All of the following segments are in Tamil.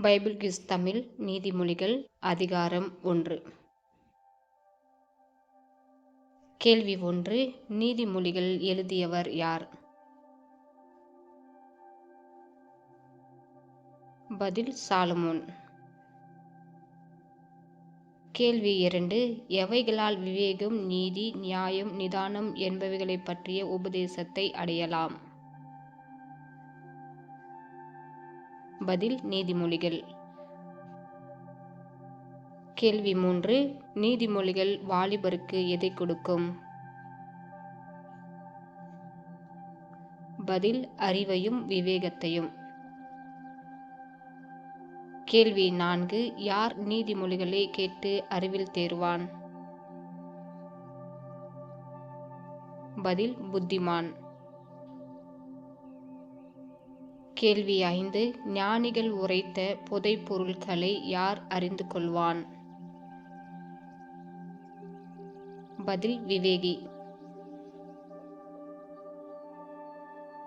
பைபிள் கிஸ் தமிழ் நீதிமொழிகள் அதிகாரம் ஒன்று. கேள்வி ஒன்று நீதிமொழிகள் எழுதியவர் யார்? பதில் சாலமோன். கேள்வி இரண்டு எவைகளால் விவேகம் நீதி நியாயம் நிதானம் என்பவைகளை பற்றிய உபதேசத்தை அடையலாம்? பதில் நீதிமொழிகள். கேள்வி மூன்று நீதிமொழிகள் வாலிபருக்கு எதை கொடுக்கும்? பதில் அறிவையும் விவேகத்தையும். கேள்வி நான்கு யார் நீதிமொழிகளை கேட்டு அறிவில் தேர்வான்? பதில் புத்திமான். கேள்வி ஐந்து ஞானிகள் உரைத்த புதை பொருள்களை யார் அறிந்து கொள்வான்? பதில் விவேகி.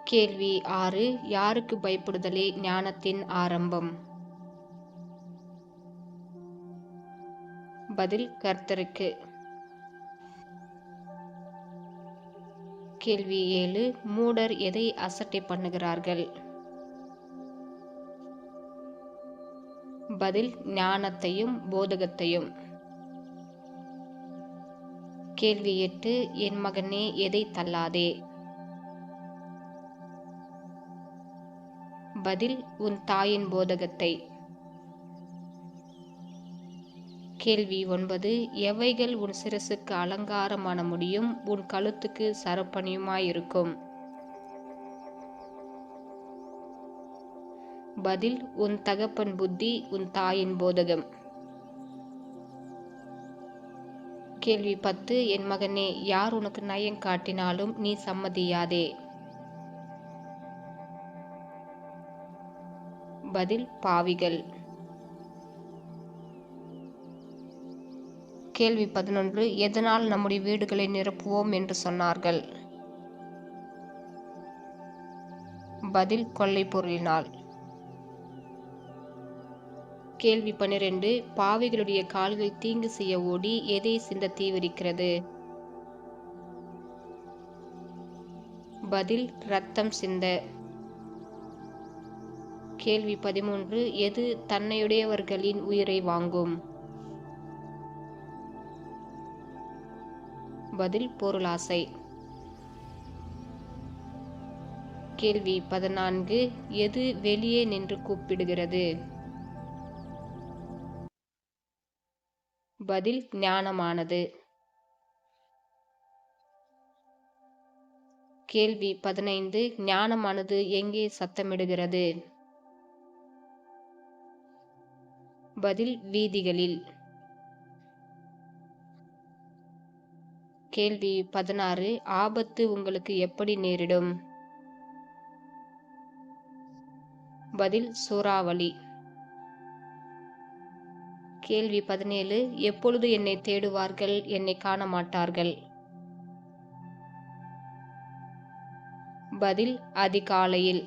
கேள்வி ஆறு யாருக்கு பயப்படுதலே ஞானத்தின் ஆரம்பம்? பதில் கர்த்தருக்கு. கேள்வி ஏழு மூடர் எதை அசட்டை பண்ணுகிறார்கள்? பதில் ஞானத்தையும் போதகத்தையும். கேள்வி எட்டு என் மகனே எதை தள்ளாதே? பதில் உன் தாயின் போதகத்தை. கேள்வி ஒன்பது எவைகள் உன் சிரசுக்கு அலங்காரமான முடியும் உன் கழுத்துக்கு சரப்பணியுமாயிருக்கும்? பதில் உன் தகப்பன் புத்தி உன் தாயின் போதகம். கேள்வி பத்து என் மகனே யார் உனக்கு நயம் காட்டினாலும் நீ சம்மதியாதே? பதில் பாவிகள். கேள்வி பதினொன்று எதனால் நம்முடைய வீடுகளை நிரப்புவோம்? என்று சொன்னார்கள். பதில் கொள்ளை பொருளினால். கேள்வி பன்னிரண்டு. பாவிகளுடைய கால்கள் தீங்கு செய்ய ஓடி எதை சிந்த தீவிரிக்கிறது? பதில் ரத்தம் சிந்த. கேள்வி பதிமூன்று. எது தன்னையுடையவர்களின் உயிரை வாங்கும்? பதில் பொருளாசை. கேள்வி பதினான்கு. எது வெளியே நின்று கூப்பிடுகிறது? பதில் ஞானமானது. கேள்வி பதினைந்து ஞானமானது எங்கே சத்தமிடுகிறது? பதில் வீதிகளில். கேள்வி பதினாறு ஆபத்து உங்களுக்கு எப்படி நேரிடும்? பதில் சூறாவளி. கேள்வி பதினேழு எப்பொழுது என்னை தேடுவார்கள்? என்னை காண மாட்டார்கள் பதில் அதிகாலையில்.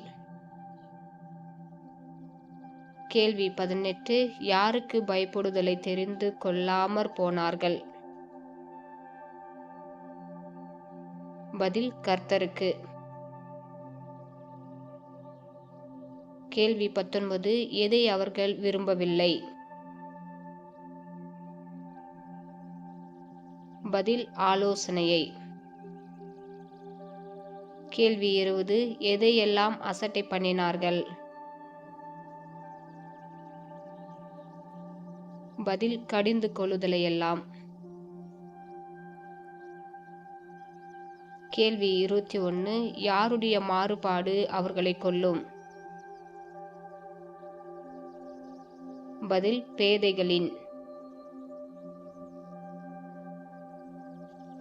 கேள்வி பதினெட்டு யாருக்கு பயப்படுதலை தெரிந்து கொள்ளாமற் போனார்கள்? பதில் கர்த்தருக்கு. கேள்வி பத்தொன்பது எதை அவர்கள் விரும்பவில்லை? பதில் ஆலோசனையை. கேள்வி இருபது எதையெல்லாம் அசட்டை பண்ணினார்கள்? பதில் கடிந்து கொள்ளுதலையெல்லாம். கேள்வி இருபத்தி ஒன்று யாருடைய மாறுபாடு அவர்களை கொல்லும்? பதில் பேதைகளின்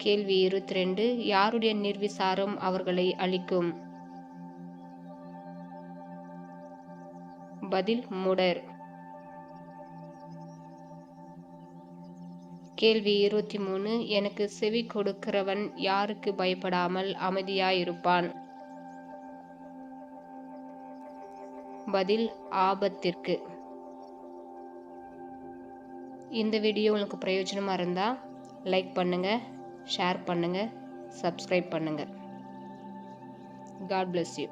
கேள்வி இருபத்தி ரெண்டு யாருடைய நிர்விசாரம் அவர்களை அளிக்கும் பதில் முடர். கேள்வி இருபத்தி மூணு எனக்கு செவி கொடுக்கிறவன் யாருக்கு பயப்படாமல் அமைதியாயிருப்பான்? பதில் ஆபத்திற்கு. இந்த வீடியோ உங்களுக்கு பிரயோஜனமாக இருந்தால் லைக் பண்ணுங்கள் ஷேர் பண்ணுங்கள் சப்ஸ்கிரைப் பண்ணுங்கள் காட் பிளெஸ் யூ